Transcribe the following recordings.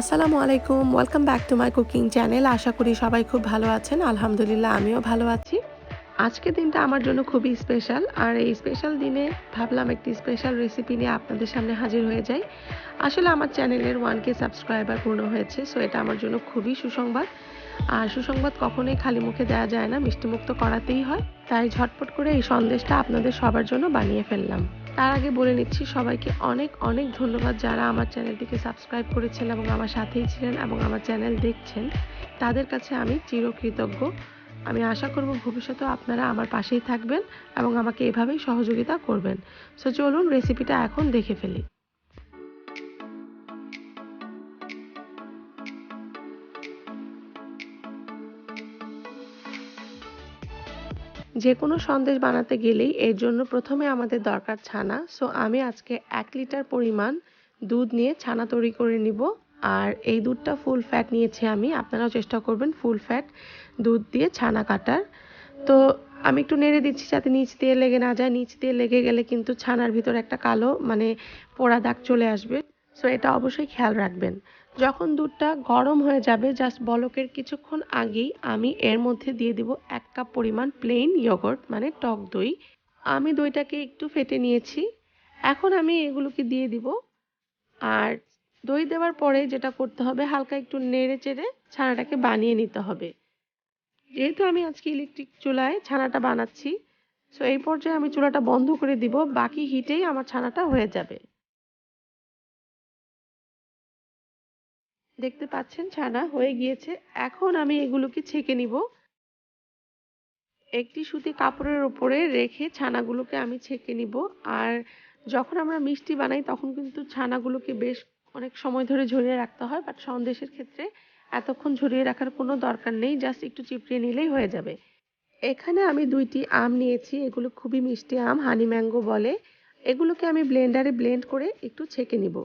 আসসালামু আলাইকুম welcome back to my cooking channel আশা করি সবাই খুব ভালো আছেন। আলহামদুলিল্লাহ, আমিও ভালো আছি। আজকের দিনটা আমার জন্য খুবই স্পেশাল আর এই স্পেশাল দিনে ভাবলাম একটি স্পেশাল রেসিপি নিয়ে আপনাদের সামনে হাজির হয়ে যাই। আসলে আমার চ্যানেলের ওয়ান কে সাবস্ক্রাইবার পূর্ণ হয়েছে সো এটা আমার জন্য খুবই সুসংবাদ। আর সুসংবাদ কখনোই খালি মুখে দেওয়া যায় না, মিষ্টিমুক্ত করাতেই হয়। তাই ঝটপট করে এই সন্দেশটা আপনাদের সবার জন্য বানিয়ে ফেললাম। তার আগে বলে নিচ্ছি সবাইকে অনেক অনেক ধন্যবাদ যারা আমার চ্যানেলটিকে সাবস্ক্রাইব করেছেন এবং আমার সাথেই ছিলেন এবং আমার চ্যানেল দেখছেন। তাদের কাছে আমি চিরকৃতজ্ঞ। আমি আশা করব ভবিষ্যতেও আপনারা আমার পাশেই থাকবেন এবং আমাকে এভাবেই সহযোগিতা করবেন। সো চলুন রেসিপিটা এখন দেখে ফেলি। যে কোনো সন্দেশ বানাতে গেলেই এর জন্য প্রথমে আমাদের দরকার ছানা। সো আমি আজকে এক লিটার পরিমাণ দুধ নিয়ে ছানা তৈরি করে নিব। আর এই দুধটা ফুল ফ্যাট নিয়েছি আমি। আপনারাও চেষ্টা করবেন ফুল ফ্যাট দুধ দিয়ে ছানা কাটার। তো, আমি একটু নেড়ে দিচ্ছি যাতে নিচ দিয়ে লেগে না যায়। নিচ দিয়ে লেগে গেলে কিন্তু ছানার ভিতর একটা কালো মানে পোড়া দাগ চলে আসবে। সো এটা অবশ্যই খেয়াল রাখবেন। যখন দুধটা গরম হয়ে যাবে জাস্ট বলকের কিছুক্ষণ আগেই আমি এর মধ্যে দিয়ে দিব এক কাপ পরিমাণ প্লেন ইয়োগর্ট মানে টক দই। আমি দইটাকে একটু ফেটে নিয়েছি। এখন আমি এগুলোকে দিয়ে দিব। আর দই দেওয়ার পরে যেটা করতে হবে, হালকা একটু নেড়ে চেড়ে ছানাটাকে বানিয়ে নিতে হবে। যেহেতু আমি আজকে ইলেকট্রিক চুলায় ছানাটা বানাচ্ছি সো এই পর্যায়ে আমি চুলাটা বন্ধ করে দিব। বাকি হিটেই আমার ছানাটা হয়ে যাবে। দেখতে পাচ্ছেন, ছানা হয়ে গিয়েছে। এখন আমি এগুলোকে ছেঁকে নিব। একটি সুতি কাপড়ের উপরে রেখে ছানাগুলোকে আমি ছেঁকে নিব। আর যখন আমরা মিষ্টি বানাই, তখন কিন্তু ছানাগুলোকে বেশ অনেক সময় ধরে ঝরিয়ে রাখতে হয়। বাট সন্দেশের ক্ষেত্রে এতক্ষণ ঝরিয়ে রাখার কোনো দরকার নেই, জাস্ট একটু চিপড়িয়ে নিলেই হয়ে যাবে। এখানে আমি দুইটি আম নিয়েছি, এগুলো খুবই মিষ্টি আম, হানি ম্যাঙ্গো বলে। এগুলোকে আমি ব্লেন্ডারে ব্লেন্ড করে একটু ছেঁকে নিব।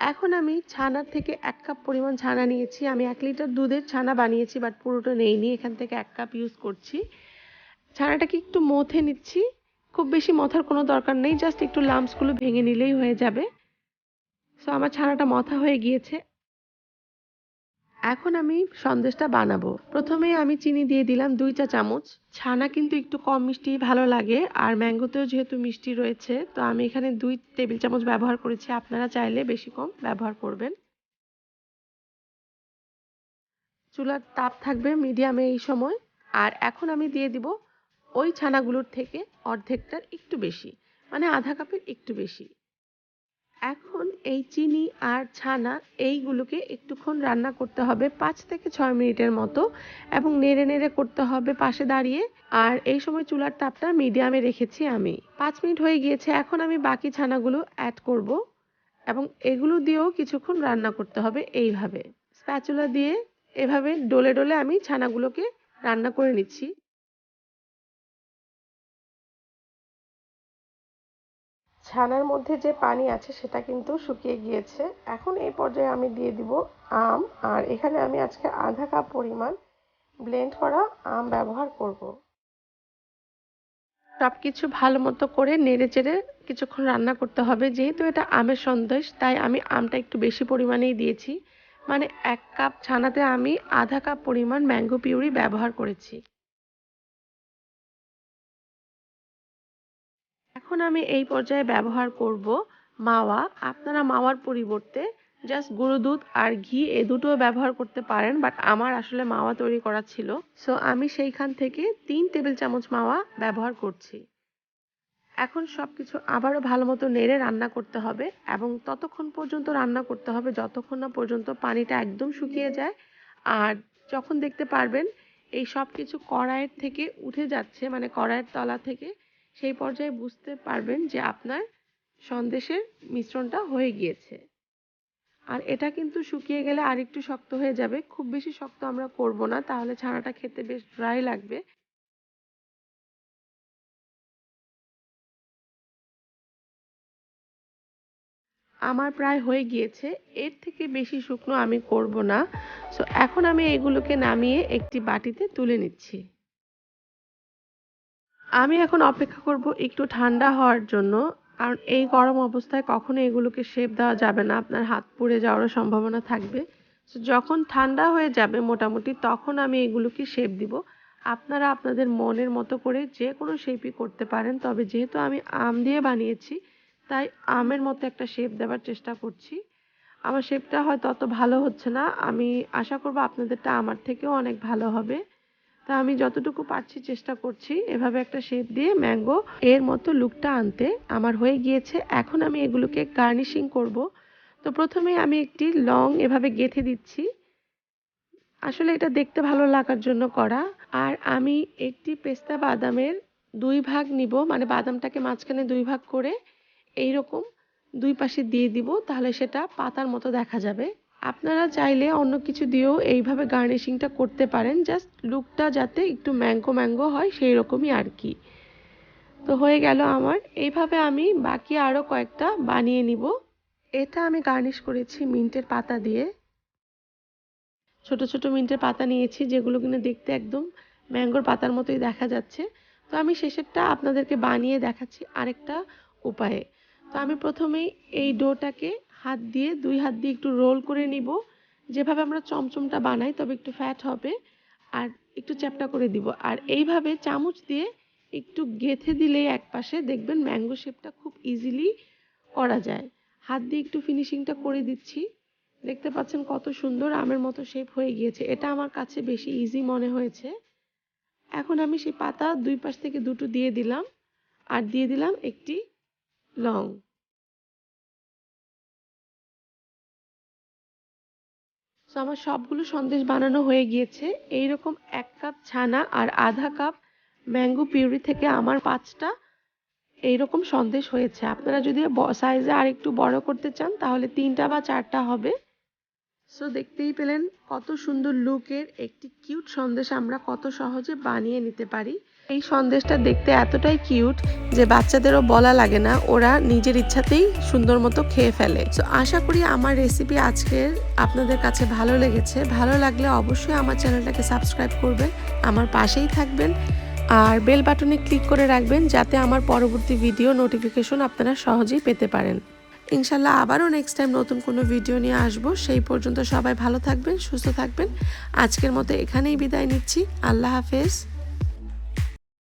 এখন আমি ছানার থেকে এক কাপ পরিমাণ ছানা নিয়েছি। আমি এক লিটার দুধের ছানা বানিয়েছি বাট পুরোটা নেইনি। এখান থেকে এক কাপ ইউজ করছি। ছানাটাকে একটু মথে নিচ্ছি। খুব বেশি মথার কোনো দরকার নেই জাস্ট একটু লাম্পসগুলো ভেঙে নিলেই হয়ে যাবে। সো আমার ছানাটা মথা হয়ে গিয়েছে। এখন আমি সন্দেশটা বানাবো। প্রথমে আমি চিনি দিয়ে দিলাম দুই চা চামচ। ছানা কিন্তু একটু কম মিষ্টি, ভালো লাগে। আর ম্যাঙ্গোতেও যেহেতু মিষ্টি রয়েছে, তো আমি এখানে দুই টেবিল চামচ ব্যবহার করেছি। আপনারা চাইলে বেশি কম ব্যবহার করবেন। চুলার তাপ থাকবে মিডিয়ামে এই সময়। আর এখন আমি দিয়ে দিব ওই ছানাগুলোর থেকে অর্ধেকটার একটু বেশি মানে আধা কাপের একটু বেশি। এখন এই চিনি আর ছানা এইগুলোকে একটুক্ষণ রান্না করতে হবে পাঁচ থেকে ছয় মিনিটের মতো এবং নেড়ে নেড়ে করতে হবে পাশে দাঁড়িয়ে। আর এই সময় চুলার তাপটা মিডিয়ামে রেখেছি আমি। পাঁচ মিনিট হয়ে গিয়েছে, এখন আমি বাকি ছানাগুলো অ্যাড করব এবং এগুলো দিয়েও কিছুক্ষণ রান্না করতে হবে এইভাবে। স্প্যাচুলা দিয়ে এভাবে ডলে ডলে আমি ছানাগুলোকে রান্না করে নিচ্ছি। ছানার মধ্যে যে পানি আছে সেটা কিন্তু শুকিয়ে গিয়েছে। এখন এই পর্যায়ে আমি দিয়ে দিব আম। আর এখানে আমি আজকে আধা কাপ পরিমাণ ব্লেন্ড করা আম ব্যবহার করব। সব কিছু ভালো মতো করে নেড়ে চেড়ে কিছুক্ষণ রান্না করতে হবে। যেহেতু এটা আমের সন্দেশ, তাই আমি আমটা একটু বেশি পরিমাণেই দিয়েছি। মানে এক কাপ ছানাতে আমি আধা কাপ পরিমাণ ম্যাঙ্গো পিউরি ব্যবহার করেছি। এখন আমি এই পর্যায়ে ব্যবহার করব, মাওয়া, আপনারা মাওয়ার পরিবর্তে জাস্ট গুঁড়ো দুধ আর ঘি, এ দুটোও ব্যবহার করতে পারেন বাট আমার আসলে মাওয়া তৈরি করা ছিল। সো আমি সেইখান থেকে তিন টেবিল চামচ মাওয়া ব্যবহার করছি। এখন সব কিছু আবারও ভালো মতো নেড়ে রান্না করতে হবে এবং ততক্ষণ পর্যন্ত রান্না করতে হবে যতক্ষণ না পর্যন্ত পানিটা একদম শুকিয়ে যায়। আর যখন দেখতে পারবেন, এই সব কিছু কড়াইয়ের থেকে উঠে যাচ্ছে মানে কড়াইয়ের তলা থেকে সেই পর্যায়ে বুঝতে পারবেন যে আপনার সন্দেশের মিশ্রণটা হয়ে গিয়েছে। আর এটা কিন্তু শুকিয়ে গেলে আর একটু শক্ত হয়ে যাবে। খুব বেশি শক্ত আমরা করব না, তাহলে ছানাটা খেতে বেশ ড্রাই লাগবে। আমার প্রায় হয়ে গিয়েছে। এর থেকে বেশি শুকনো আমি করব না। সো এখন আমি এগুলোকে নামিয়ে একটি বাটিতে তুলে নিচ্ছি। আমি এখন অপেক্ষা করব একটু ঠান্ডা হওয়ার জন্য। কারণ এই গরম অবস্থায় কখনো এগুলোকে শেপ দেওয়া যাবে না। আপনার হাত পুড়ে যাওয়ারও সম্ভাবনা থাকবে। যখন ঠান্ডা হয়ে যাবে মোটামুটি, তখন আমি এগুলোকে শেপ দিব। আপনারা আপনাদের মনের মতো করে যে কোনো শেপই করতে পারেন। তবে যেহেতু আমি আম দিয়ে বানিয়েছি, তাই আমের মতো একটা শেপ দেওয়ার চেষ্টা করছি। আমার শেপটা হয়তো অত ভালো হচ্ছে না। আমি আশা করব আপনাদেরটা আমার থেকেও অনেক ভালো হবে। তা আমি যতটুকু পারছি চেষ্টা করছি। এভাবে একটা শেপ দিয়ে ম্যাঙ্গো এর মতো লুকটা আনতে। আমার হয়ে গিয়েছে। এখন আমি এগুলোকে গার্নিশিং করব। তো প্রথমে আমি একটি লং এভাবে গেঁথে দিচ্ছি। আসলে এটা দেখতে ভালো লাগার জন্য করা। আর আমি একটি পেস্তা বাদামের দুই ভাগ নিব। মানে বাদামটাকে মাঝখানে দুই ভাগ করে এই রকম দুই পাশে দিয়ে দিব। তাহলে সেটা পাতার মতো দেখা যাবে। আপনারা চাইলে অন্য কিছু দিয়েও এইভাবে গার্নিশিংটা করতে পারেন। জাস্ট লুকটা যাতে একটু ম্যাঙ্গো ম্যাঙ্গো হয়, সেই রকমই আর কি। তো হয়ে গেল আমার। এইভাবে আমি বাকি আরও কয়েকটা বানিয়ে নিব। এটা আমি গার্নিশ করেছি মিন্টের পাতা দিয়ে। ছোট ছোট মিন্টের পাতা নিয়েছি, যেগুলো কিনা দেখতে একদম ম্যাঙ্গোর পাতার মতোই দেখা যাচ্ছে। তো আমি শেষেরটা আপনাদেরকে বানিয়ে দেখাচ্ছি আরেকটা উপায়ে। তো আমি প্রথমেই এই ডোটাকে হাত দিয়ে দুই হাত দিয়ে একটু রোল করে নিব। যেভাবে আমরা চমচমটা বানাই, তবে একটু ফ্যাট হবে। আর একটু চ্যাপটা করে দিব। আর এইভাবে চামচ দিয়ে একটু গেথে দিলেই এক পাশে দেখবেন ম্যাঙ্গো শেপটা খুব ইজিলি করা যায়। হাত দিয়ে একটু ফিনিশিংটা করে দিচ্ছি। দেখতে পাচ্ছেন কত সুন্দর আমের মতো শেপ হয়ে গিয়েছে। এটা আমার কাছে বেশি ইজি মনে হয়েছে। এখন আমি সেই পাতা দুই পাশ থেকে দুটো দিয়ে দিলাম। আর দিয়ে দিলাম একটি লং। তো আমার সবগুলো সন্দেশ বানানো হয়ে গিয়েছে। এইরকম এক কাপ ছানা আর আধা কাপ ম্যাঙ্গো পিউরি থেকে আমার পাঁচটা এইরকম সন্দেশ হয়েছে। আপনারা যদি সাইজে আর একটু বড় করতে চান, তাহলে তিনটা বা চারটা হবে। সো দেখতেই পেলেন কত সুন্দর লুকের একটি কিউট সন্দেশ আমরা কত সহজে বানিয়ে নিতে পারি। এই সন্দেশটা দেখতে এতটাই কিউট যে বাচ্চাদেরও বলা লাগে না, ওরা নিজের ইচ্ছাতেই সুন্দর মতো খেয়ে ফেলে। তো আশা করি আমার রেসিপি আজকের আপনাদের কাছে ভালো লেগেছে। ভালো লাগলে অবশ্যই আমার চ্যানেলটাকে সাবস্ক্রাইব করবেন, আমার পাশেই থাকবেন, আর বেল বাটনে ক্লিক করে রাখবেন যাতে আমার পরবর্তী ভিডিও নোটিফিকেশন আপনারা সহজেই পেতে পারেন। ইনশাল্লাহ আবারও নেক্সট টাইম নতুন কোনো ভিডিও নিয়ে আসব। সেই পর্যন্ত সবাই ভালো থাকবেন, সুস্থ থাকবেন। আজকের মতো এখানেই বিদায় নিচ্ছি। আল্লাহ হাফেজ।